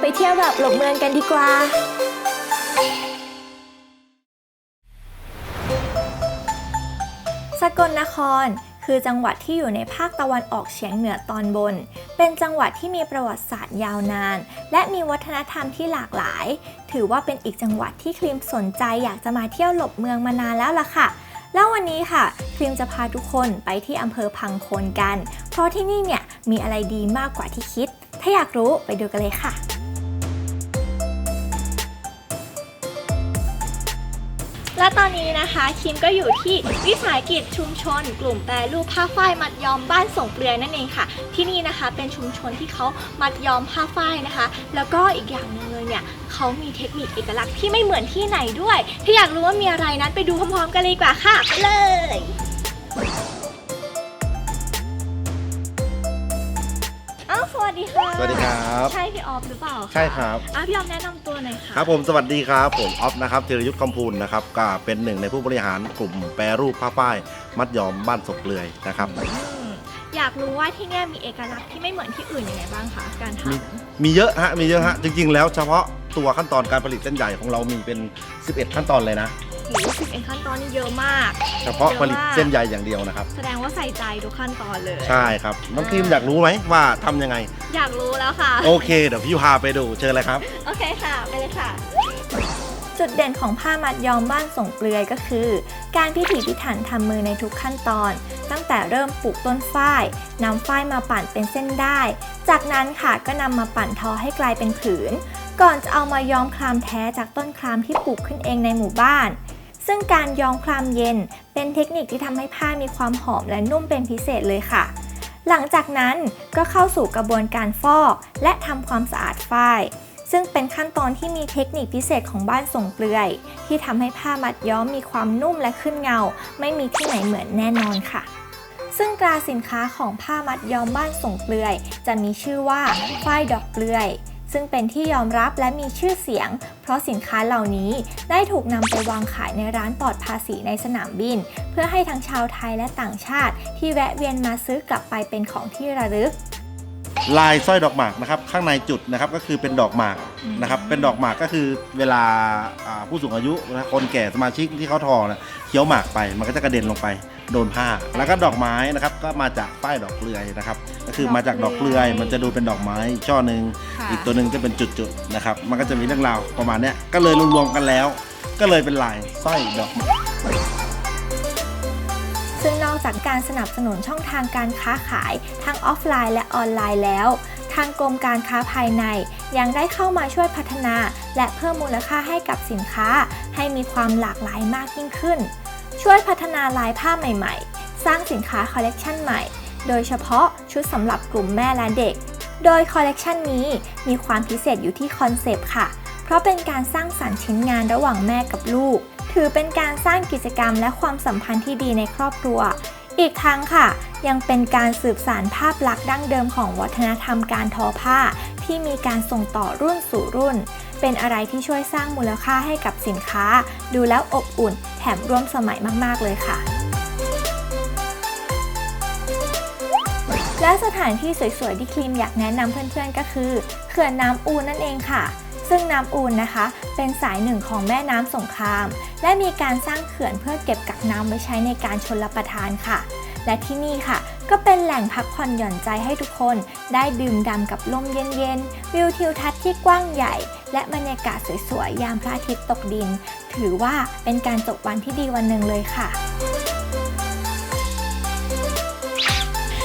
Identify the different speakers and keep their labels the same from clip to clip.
Speaker 1: ไปเที่ยวแบบหลบเมืองกันดีกว่า สกลนคร คือจังหวัดที่อยู่ในภาคตะวันออกเฉียงเหนือตอนบน เป็นจังหวัดที่มีประวัติศาสตร์ยาวนาน และมีวัฒนธรรมที่หลากหลาย ถือว่าเป็นอีกจังหวัดที่ครีมสนใจอยากจะมาเที่ยวหลบเมืองมานานแล้วล่ะค่ะแล้ววันนี้ค่ะครีมจะพาทุกคนไปที่อำเภอพังโคนกัน เพราะที่นี่เนี่ยมีอะไรดีมากกว่าที่คิด ถ้าอยากรู้ไปดูกันเลยค่ะ และตอนนี้นะคะคิมก็อยู่ที่วิสาหกิจชุมชน กลุ่มแปรรูปผ้าฝ้ายมัดย้อมบ้านส่งเปลือยนั่นเองค่ะ ที่นี่นะคะเป็นชุมชนที่เขามัดย้อมผ้าฝ้ายนะคะ แล้วก็อีกอย่างหนึ่งเลยเนี่ยเขามีเทคนิคเอกลักษณ์ที่ไม่เหมือนที่ไหนด้วย ถ้าอยากรู้ว่ามีอะไรนั้นไปดูพร้อมๆกันเลยดีกว่าค่ะไปเลย วสวัสดีค่ะ
Speaker 2: สวัสดีครับ
Speaker 1: ใช่พี่ออฟหรือเปล่าะ
Speaker 2: ใช่ครับ
Speaker 1: อะพี่ออฟแนะนำตัวหน่อยค่ะ
Speaker 2: ครับผมสวัสดีครับ ผมออฟนะครับธีรยุทธ์คำพูลนะครับก็เป็นหนึ่งในผู้บริหารกลุ่มแปรรูปผ้าฝ้าย มัดย้อมบ้านศกเปลือยนะครับ
Speaker 1: อืมอยากรู้ว่าที่เนี่ยมีเอกลักษณ์ที่ไม่เหมือนที่อื่นยังไงบ้างคะการท
Speaker 2: มีมีเยอะฮะมีเยอะฮะจริงๆ แล้วเฉพาะตัวขั้นตอนการผลิตเส้นใหญ่ของเรามีเป็น 11 ขั้นตอนเลยนะำ
Speaker 1: หรือสิบเอ็ดขั้นตอนนี่เยอะมาก
Speaker 2: เฉพาะ
Speaker 1: เยอะมาก
Speaker 2: ผลิตเส้นใยอย่างเดียวนะครับ
Speaker 1: แสดงว่าใส่ใจทุกขั้นตอนเลย
Speaker 2: ใช่ครับน้องทีมอยากรู้ไหมว่าทำยังไง
Speaker 1: อยากรู้แล้วค่ะ
Speaker 2: โอเคเดี๋ยวพี่พาไปดูเชิญเลยครับ
Speaker 1: โอเคค่ะ ไปเลยค่ะ จุดเด่นของผ้ามัดย้อมบ้านส่งเปลือยก็คือ การพิถีพิถันทำมือในทุกขั้นตอน ตั้งแต่เริ่มปลูกต้นฝ้ายนำฝ้ายมาปั่นเป็นเส้นได้ จากนั้นค่ะก็นำมาปั่นทอให้กลายเป็นผืนก่อนจะเอามาย้อมคลามแท้จากต้นคลามที่ปลูกขึ้นเองในหมู่บ้าน ซึ่งการย้อมคลามเย็น เป็นเทคนิคที่ทำให้ผ้ามีความหอมและนุ่มเป็นพิเศษเลยค่ะ หลังจากนั้นก็เข้าสู่กระบวนการฟอก และทำความสะอาดฝ้าย ซึ่งเป็นขั้นตอนที่มีเทคนิคพิเศษของบ้านส่งเปลือย ที่ทำให้ผ้ามัดย้อมมีความนุ่มและขึ้นเงา ไม่มีที่ไหนเหมือนแน่นอนค่ะซึ่งตราสินค้าของผ้ามัดย้อมบ้านส่งเปลือย จะมีชื่อว่าฝ้ายดอกเปลือย ซึ่งเป็นที่ยอมรับและมีชื่อเสียง เพราะสินค้าเหล่านี้ได้ถูกนำไปวางขายในร้านปลอดภาษีในสนามบิน เพื่อให้ทั้งชาวไทยและต่างชาติที่แวะเวียนมาซื้อกลับไปเป็นของที่ระลึก
Speaker 2: ลายสร้อยดอกหมากนะครับข้างในจุดนะครับก็คือเป็นดอกหมากนะครับเป็นดอกหมากก็คือเวลาอ่าผู้สูงอายุนะคนแก่สมาชิกที่เขาทอนะเคี้ยวหมากไปมันก็จะกระเด็นลงไปโดนผ้า แล้วก็ดอกไม้นะครับก็มาจากป้ายดอกเปลือยนะครับก็คือมาจากดอกเปลือย มันจะดูเป็นดอกไม้อีกช่อหนึ่ง
Speaker 1: ค่ะ
Speaker 2: อีกตัวหนึ่งจะเป็นจุดๆนะครับมันก็จะมีเรื่องราวประมาณเนี้ยก็เลยรวมๆกันแล้ว ก็เลยเป็นลายสร้อยดอกหมาก
Speaker 1: ซึ่งน อกจากการสนับสนุนช่องทางการค้าขายทั้งออฟไลน์และออนไลน์แล้ว ทางกรมการค้าภายใน ยังได้เข้ามาช่วยพัฒนา และเพิ่มมูลค่าให้กับสินค้า ให้มีความหลากหลายมากยิ่งขึ้น ช่วยพัฒนาลายผ้าใหม่ ๆ สร้างสินค้าคอลเลกชันใหม่ โดยเฉพาะชุดสำหรับกลุ่มแม่และเด็ก โดยคอลเลกชันนี้มีความพิเศษอยู่ที่คอนเซปต์ค่ะ เพราะเป็นการสร้างสรรค์ชิ้นงานระหว่างแม่กับลูก ถือเป็นการสร้างกิจกรรมและความสัมพันธ์ที่ดีในครอบครัว อีกทั้งค่ะ ยังเป็นการสืบสานภาพลักษณ์ดั้งเดิมของวัฒนธรรมการทอผ้า ที่มีการส่งต่อรุ่นสู่รุ่น เป็นอะไรที่ช่วยสร้างมูลค่าให้กับสินค้า ดูแล้วอบอุ่น แถมร่วมสมัยมาก ๆ เลยค่ะและสถานที่สวยๆ ที่ครีมอยากแนะนำเพื่อนๆ ก็คือ เขื่อนน้ำอูนนั่นเองค่ะ ซึ่งน้ำอูนนะคะ เป็นสายหนึ่งของแม่น้ำสงคราม และมีการสร้างเขื่อนเพื่อเก็บกักน้ำไว้ใช้ในการชนรับประทานค่ะ และที่นี่ค่ะ ก็เป็นแหล่งพักผ่อนหย่อนใจให้ทุกคน ได้ดื่มด่ำกับลมเย็นๆ วิวทิวทัศน์ที่กว้างใหญ่ และบรรยากาศสวยๆ ยามพระอาทิตย์ตกดิน ถือว่าเป็นการจบวันที่ดีวันหนึ่งเลยค่ะ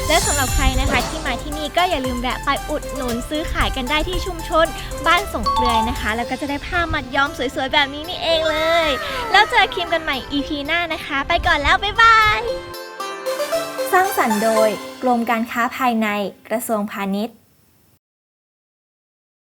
Speaker 1: และสำหรับใครนะคะที่มาที่นี่ก็อย่าลืมแวะไปอุดหนุนซื้อขายกันได้ที่ชุมชน บ้านสงเปลือยนะคะ แล้วก็จะได้ผ้ามัดย้อมสวยๆแบบนี้นี่เองเลย แล้วเจอคิมกันใหม่ EP หน้านะคะ ไปก่อนแล้วบ๊ายบายสร้างสรรค์โดย กรมการค้าภายในกระทรวงพาณิชย์